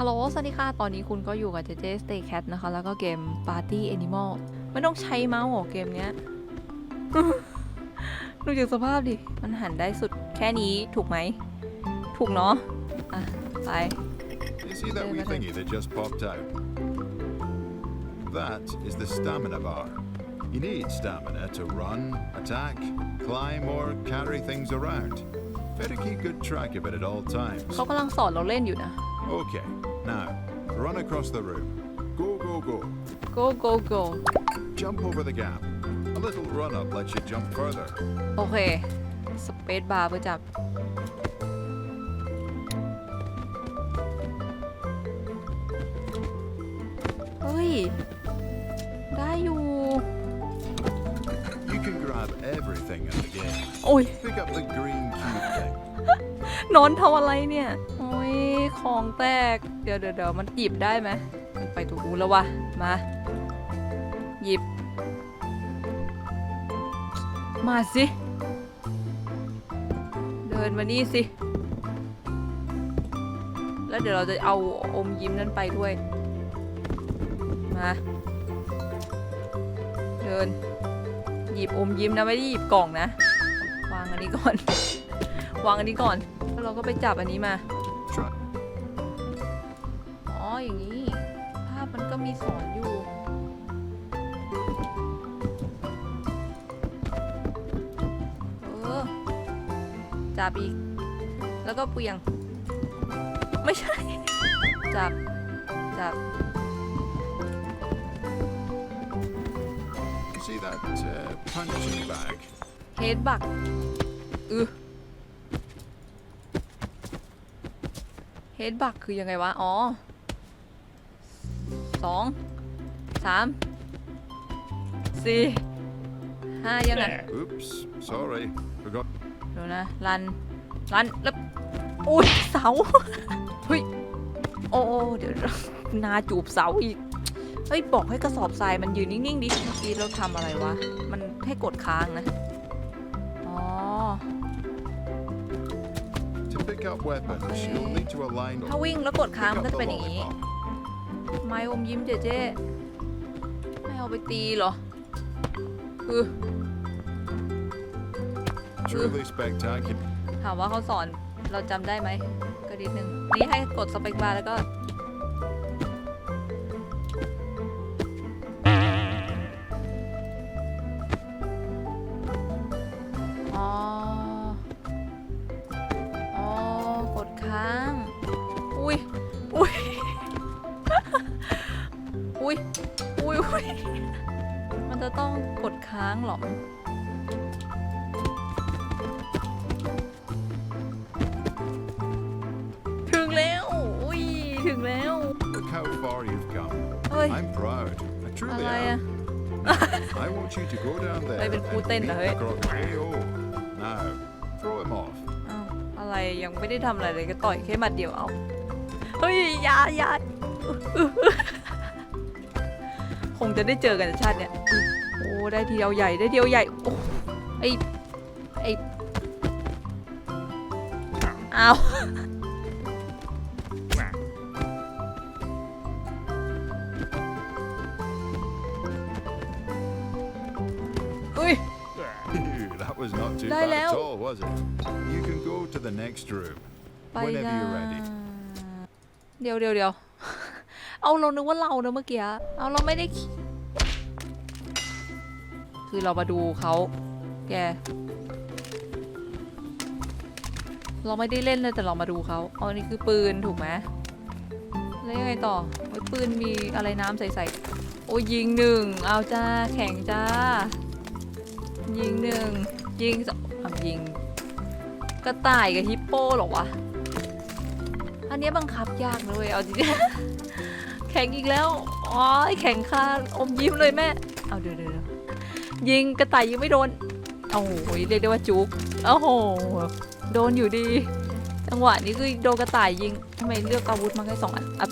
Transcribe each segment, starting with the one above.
ฮัลโหล สวัสดีค่ะ ตอนนี้คุณก็อยู่กับเจเจ Stay Cat นะคะ แล้วก็เกม Party Animal ไม่ต้องใช้เมาส์หรอเกมเนี้ย ดูจากสภาพดิ มันหันได้สุดแค่นี้ถูกไหม ถูกเนาะ อะ ไป You see that wee Over there. thingy that just popped out? That is the stamina bar. You need stamina to run, attack, climb, or carry things around. Better keep good track of it at all times. เขากำลังสอนเราเล่นอยู่นะ Okay, now run across the room. Go, go, go. go go go Jump over the gap. A little run up lets you jump further. โอเค สเปซบาร์เพื่อจับ เฮ้ย ได้อยู่ You can grab everything in the game. โอ้ย Pick up the green cube thing. นอนทำอะไรเนี่ยโอ้ยของแตก เดี๋ยวเดี๋ยวเดี๋ยวมันหยิบได้ไหมมันไปถูกกูแล้ววะ มา หยิบ มาสิ เดินมานี่สิ แล้วเดี๋ยวเราจะเอาอมยิ้มนั้นไปด้วย มา เดิน หยิบอมยิ้มนะไม่ได้หยิบกล่องนะ วางอันนี้ก่อน วางอันนี้ก่อน แล้วเราก็ไปจับอันนี้มา อ๋ออย่างนี้ ภาพมันก็มีสอนอยู่เออจับอีก แล้วก็เปลี่ยง ไม่ใช่ จับ จับ You see that uh, punching bag? เฮดบักอือเฮดบักคือยังไงวะ อ๋อ สองสามสี่ห้ายังไง Oops, sorry. Forgot. เดี๋ยวนะรันรันแล้วอุ้ยเสาเฮ้ยโอ้โอ้เดี๋ยวนาจูบเสาอีกเฮ้ยบอกให้กระสอบทรายมันยืนนิ่งๆดิเมื่อกี้เราทำอะไรวะ มันให้กดค้างนะ อ๋อ To pick up weapons, Okay. you'll need to align. ถ้าวิ่งแล้วกดค้าง Pick มันก็ up จะ the เป็นอย่างนี้ lollipop. ไม้อมยิ้มเจเจไม่เอาไปตีเหรอคือ Truly spectacular. ถามว่าเขาสอนเราจำได้ไหมก็นิดนึง นี่ให้กดสเปคบาร์แล้วก็างเหรอถึงแล้ว อุ้ย ถึงแล้ว Look how far you've come. เฮ้ย I'm proud. I อะ truly ไรอะ am. I want you to go down there Đây, bên and khu tên beat là the hết. crocodile. Now, throw him off. อ้าวอะไรยังไม่ได้ทำอะไรเลยก็ต่อยแค่หมัดเดียวเอา เฮ้ยอยาอยาคงจะได้เจอกันในชาติเนี้ยโอ้ได้ทีเดียวใหญ่ได้ทีเดียวใหญ่โอ้ไอไออ้าวอุ้ย that was not too Đây bad léo. at all, was it? You can go to the next room ไป whenever จ้า you're ready. เดี๋ยวเดี๋ยวเดี๋ยว เอาเรานึกว่าเรานะเมื่อกี้ เอาเราไม่ได้ขี่ คือเรามาดูเขาแก เราไม่ได้เล่นเลยแต่เรามาดูเขาอาอันนี้คือปืนถูกไหมแล้วยังไงต่อโอ้ยปืนมีอะไรน้ำใสๆโอ้ยิงหนึ่งเอาจ้าแข่งจ้า ยิงหนึ่งยิงสองยิงกระต่ายกับฮิปโปหรอวะ อันนี้บังคับยากเลยเอาจริงๆแข่งอีกแล้ว อ๋อแข่งค่าอมยิ้มเลยแม่ เอาเดี๋ยวเดี๋ยว ยิงกระต่ายยิงไม่โดน โอ้โหเรียกได้ว่าจุกโอ้โห โดนอยู่ดี จังหวะนี้คือโดนกระต่ายยิงทำไมเลือกอาวุธมาแค่สองอันอะ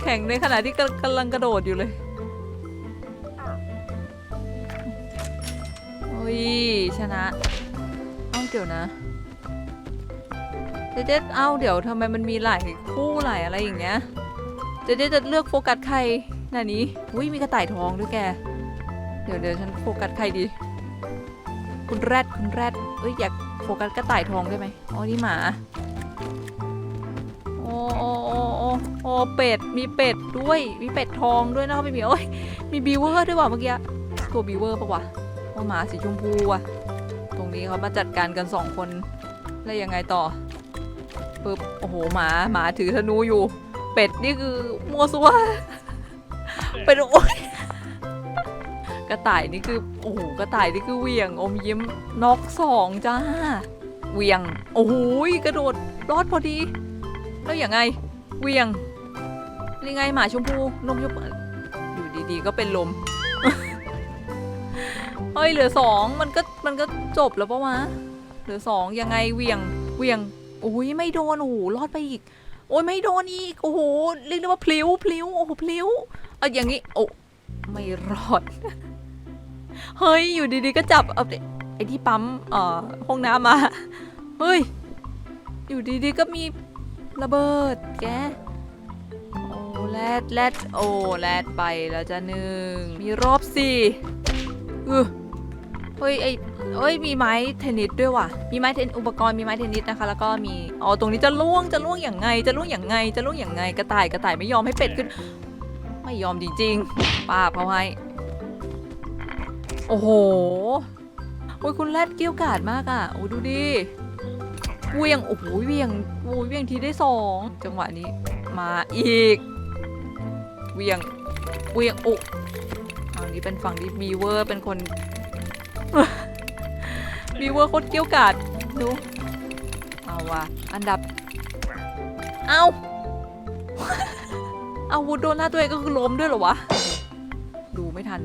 แข่งในขณะที่กำลังกระโดดอยู่เลยโอ้ยชนะ เอ้าเดี๋ยวนะเจ๊เจ๊เอาเดี๋ยวทำไมมันมีหลายคู่หลายอะไรอย่างเงี้ยเจ๊เจ๊จะเลือกโฟกัสใครหน่านี้อุ้ยมีกระต่ายทองด้วยแก เดี๋ยวเดี๋ยวฉันโฟกัสใครดี คุณแรดคุณแรดเอ้ยอยากโฟกัสกระต่ายทองได้ไหมอ๋อนี่หมา โอ้โอ้โอ้โอ้โอ้เป็ด มีเป็ดด้วย มีเป็ดทองด้วยนะครับพี่เหมียวเอ้ยมีบีเวอร์ด้วยว่ะเมื่อกี้ ตัวบีเวอร์ปะวะโอ้หมาสีชมพูว่ะ ตรงนี้เขามาจัดการกันสองคน แล้วยังไงต่อปึ๊บ โอ้โห หมา หมาถือธนูอยู่ เป็ดนี่คือมัวซัวเป็ดโอ้ยก ระต่ายนี่คือโอ้โหกระต่ายนี่คือเวียงอมยิ้มน็อกสองจ้าเวียงโอ้โหกระโดดรอดพอดี แล้วอยังไงเวียงนี่ไงหมาชมพูนมชมพูอยู่ดีๆ ก็เป็นลมเฮ้ยเหลือสองมันก็มันก็จบแล้วปะวะเหลือสองยังไงเวียงเวียงโอ้ยไม่โดนโอ้โหรอดไปอีก โอ้ยไม่โดนอีกโอ้โหเรียกได้ว่าพลิ้วพลิ้วโอ้โหพลิ้วเอาอย่างงี้โอ้ไม่รอด เฮ้ย อยู่ดีๆก็จับเอาไอ้ที่ปั๊มเอ่อห้องน้ำมา เฮ้ย อยู่ดีๆก็มีระเบิดแกโอ้แรดแรดโอ้แรดไปแล้วจ้ะหนึ่งมีรอบสี่เออเฮ้ยไอเอ้ยมีไม้เทนนิสด้วยว่ะ มีไม้เทนอุปกรณ์มีไม้เทนนิสนะคะ แล้วก็มีอ๋อตรงนี้จะล่วงจะล่วงอย่างไง จะล่วงอย่างไง จะล่วงอย่างไงกระต่ายกระต่ายไม่ยอมให้เป็ดขึ้น ไม่ยอมจริงๆป้าเขาให้ โอ้โห โอ้ยคุณแรดเกี้ยวกราดมากอะ โอ้ดูดิเวียง โอ้โหเวียงโอ้ยเวียงทีได้สองจังหวะนี้ มาอีก เวียง เวียงโอ้ฝั่งนี้เป็นฝั่งที่บีเวอร์เป็นคนบีเวอร์โคตรเกี้ยวกราดดู เอาว่ะ อันดับ เอาอาวุธโดนหน้าตัวเองก็คือล้มด้วยเหรอวะ ดูไม่ทัน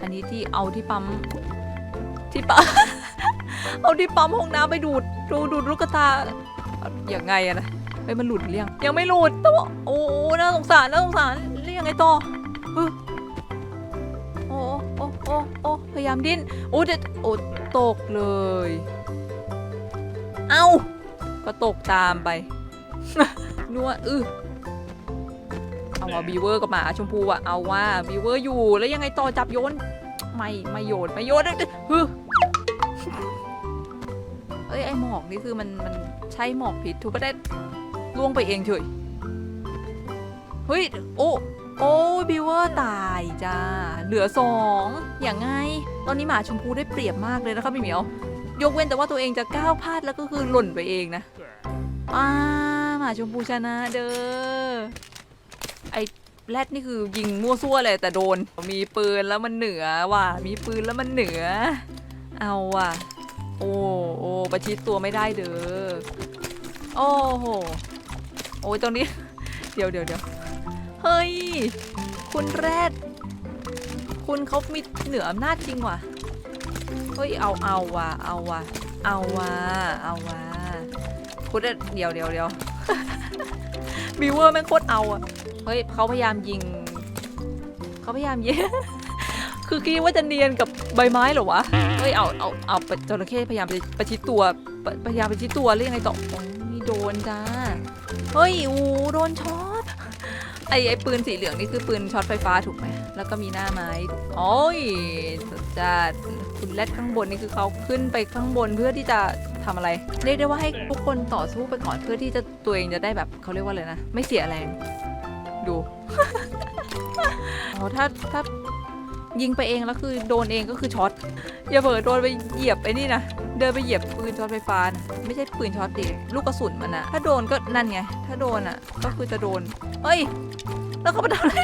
อันนี้ที่เอาที่ปั๊มที่ปั๊ม เอาที่ปั๊มห้องน้ำไปดูดดูดูดลูกตาอย่างไงอะนะเฮ้ยมันหลุดหรือยังยังไม่หลุดแต่ว่าโอ้น่าสงสารน่าสงสารเรียกยังไงต่อโอ้โอ้โอ้โอ้พยายามดิ้นโอ้เด็ดโอ้ตกเลย เอ้าก็ตกตามไปนัวอือ เอาว่าบีเวอร์กับหมาชมพูอะเอาว่าบีเวอร์อยู่แล้วยังไงต่อจับโยน ไม่ไม่โยนไม่โยนเอ้ยฮึเอ้ยไอหมอกนี่คือมันมันใช่หมอกพิษถูกปะได้ล่วงไปเองเฉยเฮ้ยโอ้โอ้บีเวอร์ตายจ้าเหลือสองอย่างไง ตอนนี้หมาชมพูได้เปรียบมากเลยนะครับพี่เหมียวยกเว้นแต่ว่าตัวเองจะก้าวพลาดแล้วก็คือหล่นไปเองนะอ่าหมาชมพูชนะเด้อไอ้ แรดนี่คือยิงมั่วซั่วเลยแต่โดน มีปืนแล้วมันเหนือว่ะ มีปืนแล้วมันเหนือ เอาว่ะ โอ้โอ้ประชิดตัวไม่ได้เด้อ โอ้โห โอ้ยตรงนี้ เดี๋ยวเดี๋ยวเดี๋ยวเฮ้ย คุณแรด คุณเขามีเหนืออำนาจจริงว่ะ เฮ้ย เอาเอาว่ะ เอาว่ะ เอาว่ะ เอาว่ะคุณเดี๋ยวเดี๋ยวเดี๋ยวบิวเวอร์แม่งโคตรเอาอะ เฮ้ยเขาพยายามยิงเขาพยายามยิง คือคิดว่าจะเนียนกับใบไม้เหรอวะ เฮ้ยเอาเอาเอาเป็ดจระเข้พยายามจะประชิดตัวพยายามประชิดตัวเรียกไงต่อโอ้ยโดนจ้า เฮ้ยอูโดนช็อต ไอไอปืนสีเหลืองนี่คือปืนช็อตไฟฟ้าถูกไหม แล้วก็มีหน้าไม้โอ้ยจัดคุณแรดข้างบนนี่คือเขาขึ้นไปข้างบนเพื่อที่จะทำอะไร เรียกได้ว่าให้ทุกคนต่อสู้ไปก่อนเพื่อที่จะตัวเองจะได้แบบเขาเรียกว่าอะไรนะ ไม่เสียแรง ดู อ๋อถ้าถ้ายิงไปเองแล้วคือโดนเองก็คือช็อตอย่าเผลอโดนไปเหยียบไอ้นี่นะเดินไปเหยียบปืนช็อตไฟฟ้านะไม่ใช่ปืนช็อตดิลูกกระสุนมันอะถ้าโดนก็นั่นไง ถ้าโดนอะก็คือจะโดนเฮ้ย แล้วเขาไปทำอะไร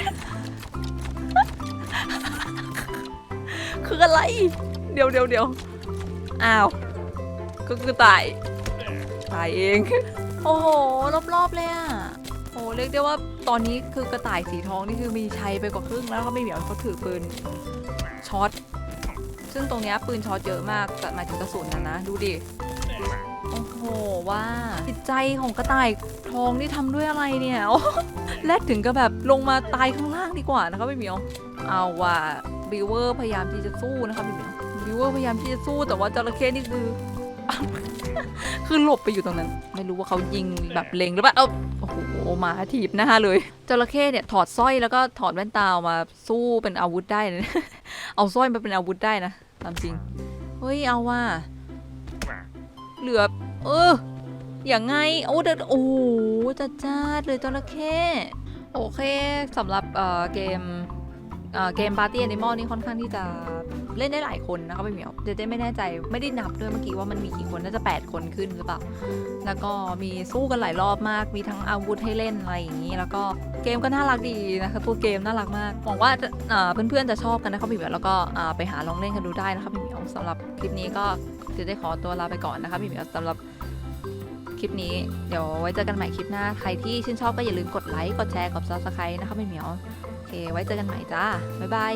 คืออะไร เดี๋ยวเดี๋ยวเดี๋ยวอ้าว ก็คือตาย ตายเอง โอ้โหรอบๆเลยอะโอ้เรียกได้ว่า ตอนนี้คือกระต่ายสีทองนี่คือมีชัยไปกว่าครึ่งแล้วก็ไม่เหมียวเขาถือปืนช็อตซึ่งตรงนี้ปืนช็อตเยอะมากแต่หมายถึงกระสุนนะนะดูดิโอ้โหว่าจิตใจของกระต่ายทองนี่ทำด้วยอะไรเนี่ยแลดถึงกับแบบลงมาตายข้างล่างดีกว่านะคะพี่เหมียวเอาว่าบิวเวอร์พยายามที่จะสู้นะคะพี่เหมียวบิวเวอร์พยายามที่จะสู้แต่ว่าจระเข้นี่คือคือหลบไปอยู่ตรงนั้น ไม่รู้ว่าเขายิงแบบเล็งหรือเปล่าเอ้าโอ้โห หมาถีบหน้าเลยจระเข้เนี่ยถอดสร้อยแล้วก็ถอดแว่นตาออกมาสู้เป็นอาวุธได้นะเอาสร้อยมาเป็นอาวุธได้นะตามจริงเฮ้ยเอาว่าเหลือเอออย่างไงโอ้เดโอ้จัดจ้าเลยจระเข้โอเคสำหรับเอ่อเกมเอ่อเกมปาร์ตี้แอนิมอลนี่ค่อนข้างที่จะ เล่นได้หลายคนนะคะพี่เหมียวเจเจไม่แน่ใจไม่ได้นับด้วยเมื่อกี้ว่ามันมีกี่คนน่าจะ 8 คนขึ้นหรือเปล่าแล้วก็มีสู้กันหลายรอบมาก มีทั้งอาวุธให้เล่นอะไรอย่างนี้ แล้วก็เกมก็น่ารักดีนะคะตัวเกมน่ารักมากหวังว่าเพื่อนๆจะชอบกันนะคะพี่เหมียวแล้วก็ไปหาลองเล่นกันดูได้นะคะพี่เหมียวสำหรับคลิปนี้ก็เจเจขอตัวลาไปก่อนนะคะพี่เหมียวสำหรับคลิปนี้เดี๋ยวไว้เจอกันใหม่คลิปหน้าใครที่ชื่นชอบก็อย่าลืมกดไลค์กดแชร์กด subscribe นะคะพี่เหมียวโอเคไว้เจอกันใหม่จ้าบ๊ายบาย